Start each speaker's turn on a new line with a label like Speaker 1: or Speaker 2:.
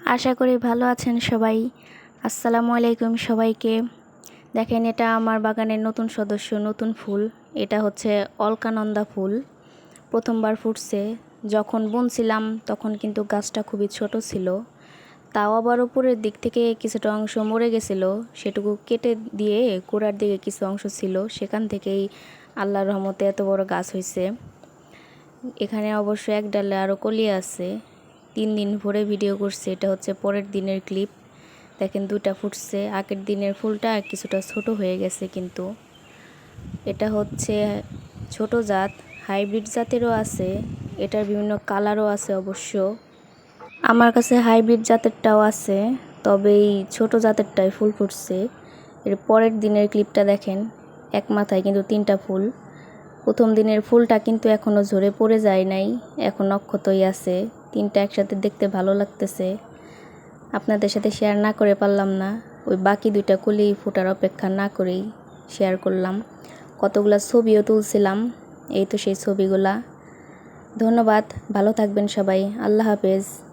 Speaker 1: আশা করি ভালো আছেন সবাই। আসসালামু আলাইকুম সবাইকে। দেখেন, এটা আমার বাগানের নতুন সদস্য, নতুন ফুল। এটা হচ্ছে অলকানন্দা ফুল। প্রথমবার ফুটছে। যখন বুনছিলাম, তখন কিন্তু গাছটা খুবই ছোট ছিল। তাও আবার উপরের দিক থেকে কিছুটা অংশ মরে গেছিল। সেটুকু কেটে দিয়ে গোড়ার দিকে কিছু অংশ ছিল। সেখান থেকেই আল্লাহর রহমতে এত বড় গাছ হয়েছে এখানে অবশ্য এক ডালে আরও কলি আছে। তিন দিন ভরে ভিডিও করছে। এটা হচ্ছে পরের দিনের ক্লিপ দেখেন দুটা ফুটছে। আগের দিনের ফুলটা কিছুটা ছোট হয়ে গেছে কিন্তু। এটা হচ্ছে ছোট জাত হাইব্রিড জাতেরও আছে। এটার বিভিন্ন কালারও আছে অবশ্য। আমার কাছে হাইব্রিড জাতেরটাও আছে, তবে এই ছোটো জাতেরটাই ফুল ফুটছে। এর পরের দিনের ক্লিপটা দেখেন, এক মাথায় কিন্তু তিনটা ফুল। প্রথম দিনের ফুলটা কিন্তু এখনও ঝরে পড়ে যায় নাই, এখন অক্ষতই আছে। তিনটা একসাথে দেখতে ভালো লাগতেছে। আপনাদের সাথে শেয়ার না করে পারলাম না। ওই বাকি দুইটা কুলি ফোটার অপেক্ষা না করেই শেয়ার করলাম। কতগুলা ছবিও তুলছিলাম, এই তো সেই ছবিগুলা। ধন্যবাদ, ভালো থাকবেন সবাই। আল্লাহ হাফেজ।